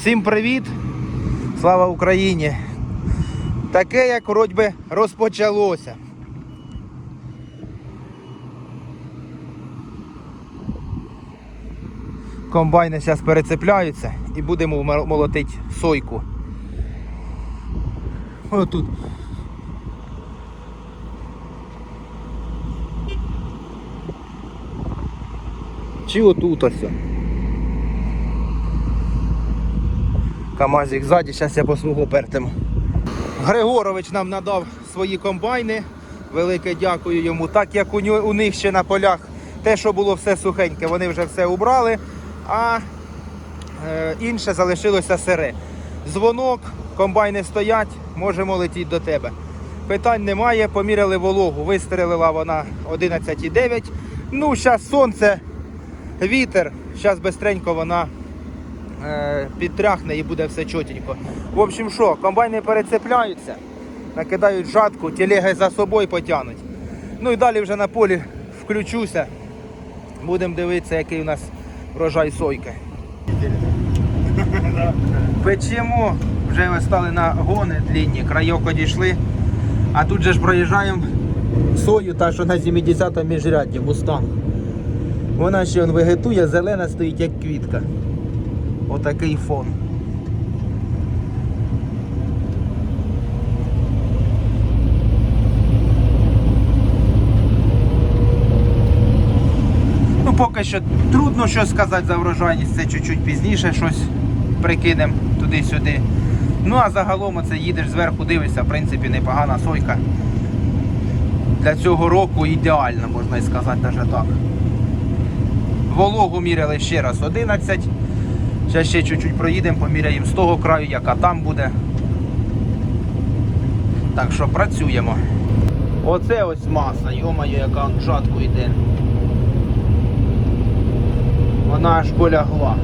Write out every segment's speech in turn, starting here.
Всім привіт! Слава Україні! Таке, як вроді би розпочалося. Комбайни зараз перецепляються і будемо молотити сойку. Отут. Чи отут ось. Камазик ззаді, зараз я по свого пертиму. Григорович нам надав свої комбайни. Велике дякую йому. Так як у, у них ще на полях те, що було все сухеньке, вони вже все убрали, а е, інше залишилося сире. Дзвонок, комбайни стоять, можемо летіти до тебе. Питань немає, поміряли вологу, вистрелила вона 11,9. Ну, зараз сонце, вітер, зараз бистренько вона підтряхне і буде все чотенько. В общем, що, комбайни перецепляються, накидають жатку, телеги за собою потягнуть. Ну і далі вже на полі включуся. Будемо дивитися, який у нас врожай сойки. Печемо, вже ми стали на гони длінні, крайок одійшли. А тут же ж проїжджаємо сою, та що на 70-му міжрядді, мустанг. Вона ще он вегетує, зелена стоїть як квітка. Отакий фон. Ну, поки що трудно щось сказати за врожайність, це чуть-чуть пізніше щось прикинемо туди-сюди. Ну а загалом оце їдеш зверху, дивишся, в принципі, непогана сойка. Для цього року ідеальна, можна і сказати, навіть так. Вологу міряли ще раз 11. Зараз ще чуть-чуть проїдемо, поміряємо з того краю, яка там буде. Так що працюємо. Оце ось маса, йомаю, яка в жатку йде. Вона аж полягла.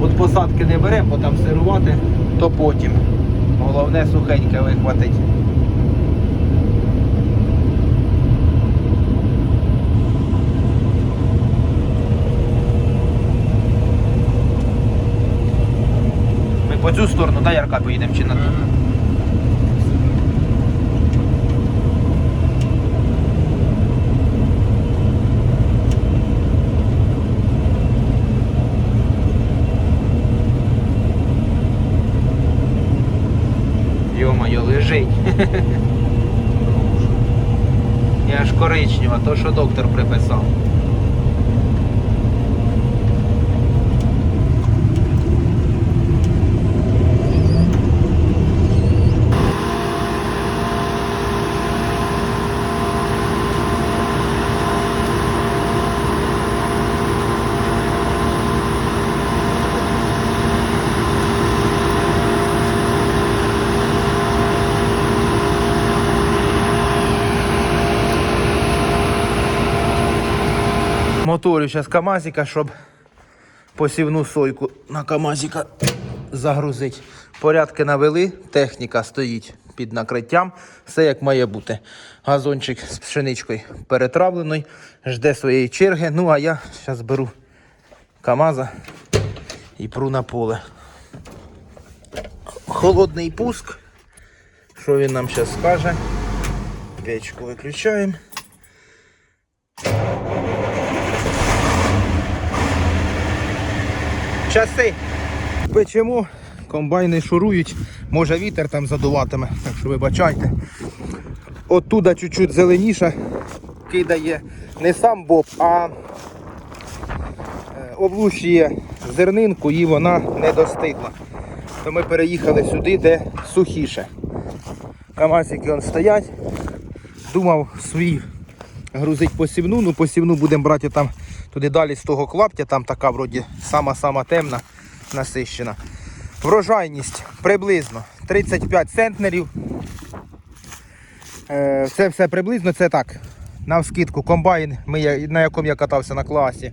От посадки не беремо, бо там сирувати, то потім. Головне сухеньке вихватить. Ми по цю сторону, да, Ярка, поїдемо чи на ту? Йо-моє, лежить. І аж коричнева, то що доктор приписав. Моторю зараз КАМАЗіка, щоб посівну сойку на КАМАЗіка загрузити. Порядки навели, техніка стоїть під накриттям, все як має бути. Газончик з пшеничкою перетравлений, жде своєї черги. Ну а я зараз беру КАМАЗа і пру на поле. Холодний пуск. Що він нам зараз скаже? Печку виключаємо. Часи. Печемо, комбайни шурують, може вітер там задуватиме, так що вибачайте. Оттуда чуть-чуть зеленіше кидає не сам боб, а е, облущує зернинку і вона не достигла. То ми переїхали сюди, де сухіше. Камазики он стоять. Думав свій грузить посівну, ну посівну будемо брати там туди далі з того клаптя, там така вроді сама-сама темна, насищена. Врожайність приблизно 35 центнерів. Е, Це все приблизно, це так. На вскидку комбайн, ми, на якому я катався на класі.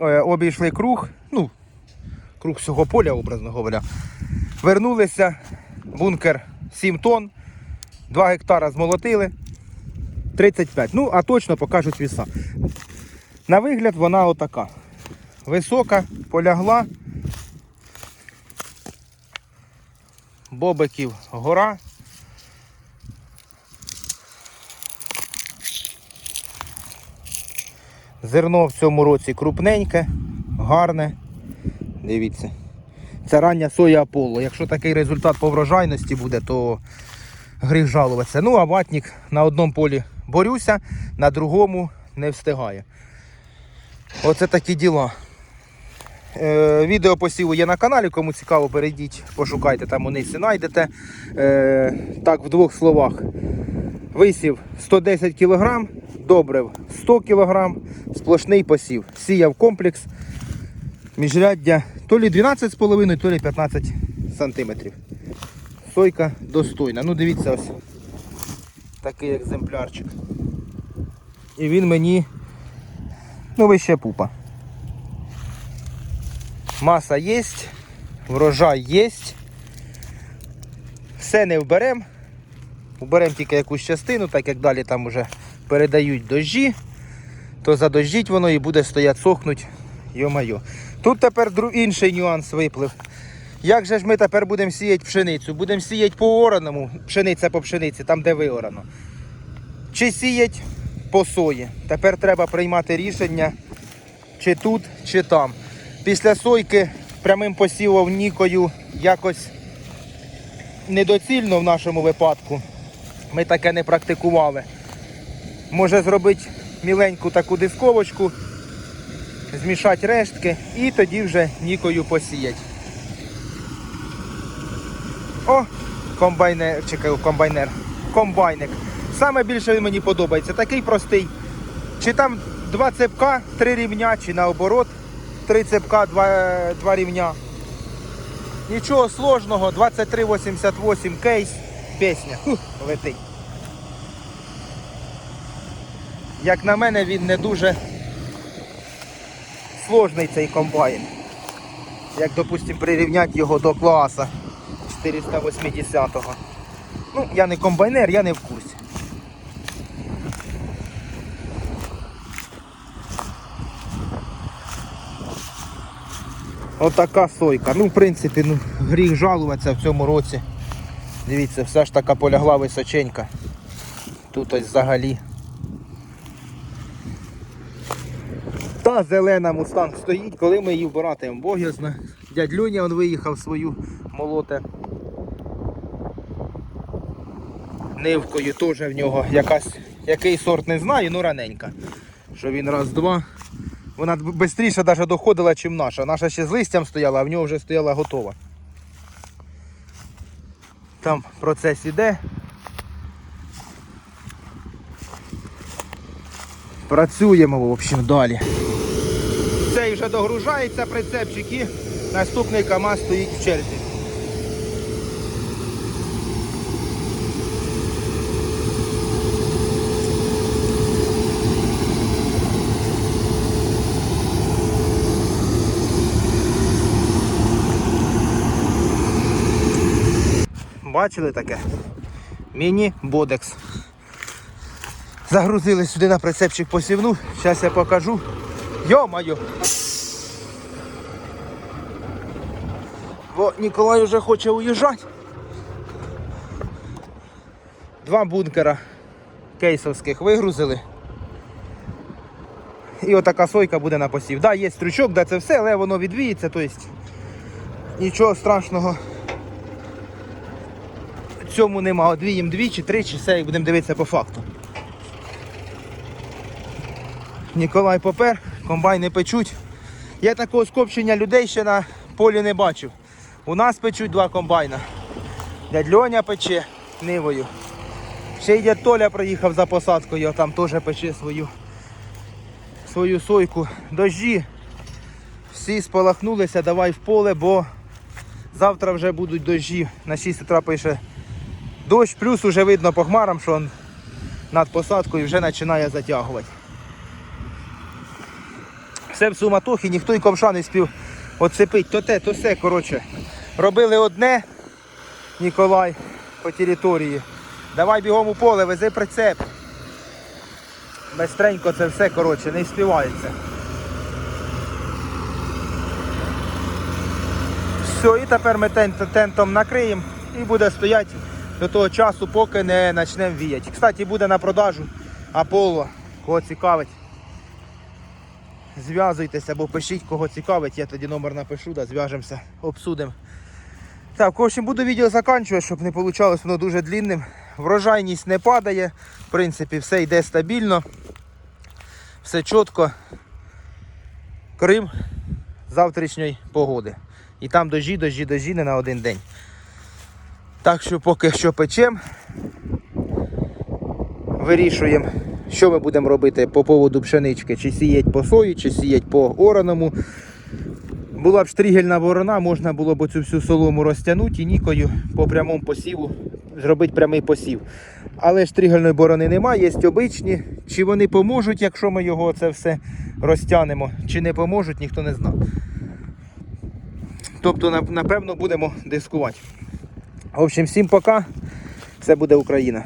Е, Обійшли круг, ну, круг всього поля, образно говоря. Вернулися, бункер 7 тонн, 2 гектара змолотили. 35. Ну, а точно покажуть віса. На вигляд вона отака. висока, полягла. Бобиків гора. Зерно в цьому році крупненьке, гарне. Дивіться. Це рання соя Аполло. Якщо такий результат по врожайності буде, то гріх жалуватися. Ну, а ватник на одному полі борюся, на другому не встигає. Оце такі діла. Е, відео посіву є на каналі, кому цікаво, перейдіть, пошукайте, там униз і знайдете. Е, так, в двох словах. Висів 110 кг, добрив 100 кг, сплошний посів. Сіяв комплекс, міжряддя то лі 12,5, то лі 15 сантиметрів. Сойка достойна. Ну дивіться ось такий екземплярчик. І він мені ну вище пупа. Маса є, врожай є. Все не вберемо. Уберемо тільки якусь частину, так як далі там вже передають дощі, то задождіть воно і буде стояти сохнуть. Йо-майо. Тут тепер інший нюанс виплив. Як же ж ми тепер будемо сіяти пшеницю? Будемо сіяти по ораному, пшениця по пшениці, там де виорано. Чи сіять по. Тепер треба приймати рішення, чи тут, чи там. Після сойки прямим посівом нікою якось недоцільно в нашому випадку. Ми таке не практикували. Може зробити міленьку таку дисковочку, змішати рештки і тоді вже нікою посіять. О, комбайнер, чекаю, комбайнер, комбайник. Саме більше він мені подобається. Такий простий. Чи там два цепка, три рівня, чи наоборот, три цепка, два, два рівня. Нічого сложного, 2388 кейс, пісня. Фух, летить. Як на мене, він не дуже сложний цей комбайн. Як, допустимо, прирівняти його до класа 480-го. Ну, я не комбайнер, я не в курсі. Отака сойка. Ну, в принципі, ну, гріх жалуватися в цьому році. Дивіться, все ж така полягла височенька. Тут ось взагалі. Та зелена мустанг стоїть, коли ми її вбиратимемо. Бог його знає. Дядь Люня он виїхав свою молоте. Нивкою теж в нього якась, який сорт не знаю, ну раненька. Що він раз-два. Вона швидше навіть доходила, ніж наша. Наша ще з листям стояла, а в нього вже стояла готова. Там процес іде. Працюємо, в общем, далі. Цей вже догружається прицепчик і наступний КАМАЗ стоїть в черзі. Бачили таке? Міні-бодекс. Загрузили сюди на прицепчик посівну. Зараз я покажу. Йо-моє! Бо Ніколай вже хоче уїжджати. Два бункера кейсовських вигрузили. І отака сойка буде на посів. Да, є стручок, да, це все, але воно відвіється, тобто нічого страшного цьому нема. Одвіємо двічі, тричі, все, як будемо дивитися по факту. Ніколай попер, комбайни печуть. Я такого скопчення людей ще на полі не бачив. У нас печуть два комбайна. Дядь Льоня пече нивою. Ще й дядь Толя приїхав за посадкою, там теж пече свою, свою сойку. Дожі. Всі сполахнулися, давай в поле, бо завтра вже будуть дожі. На 6 утра пише дощ, плюс уже видно по хмарам, що он над посадкою вже починає затягувати. Все в суматохі, ніхто й ковша не спів оцепить, то те, то все, коротше. Робили одне, Ніколай, по території. Давай бігом у поле, вези прицеп. Бестренько це все, коротше, не співається. Все, і тепер ми тентом накриємо і буде стояти до того часу, поки не почнемо віяти. Кстати, буде на продажу Аполло, кого цікавить. Зв'язуйтеся або пишіть, кого цікавить, я тоді номер напишу, да, зв'яжемося, обсудимо. Так, в общем, буду відео закінчувати, щоб не вийшло воно дуже длинним. Врожайність не падає, в принципі, все йде стабільно, все чітко. Крим завтрашньої погоди. І там дожі, дожі, дожі не на один день. Так що поки що печем. Вирішуємо, що ми будемо робити по поводу пшенички. Чи сіять по сої, чи сіять по ораному. Була б штригельна ворона, можна було б цю всю солому розтягнути і нікою по прямому посіву зробити прямий посів. Але штригельної борони немає, є обичні. Чи вони поможуть, якщо ми його це все розтягнемо, чи не поможуть, ніхто не знає. Тобто, напевно, будемо дискувати. В общем, всім пока. Це буде Україна.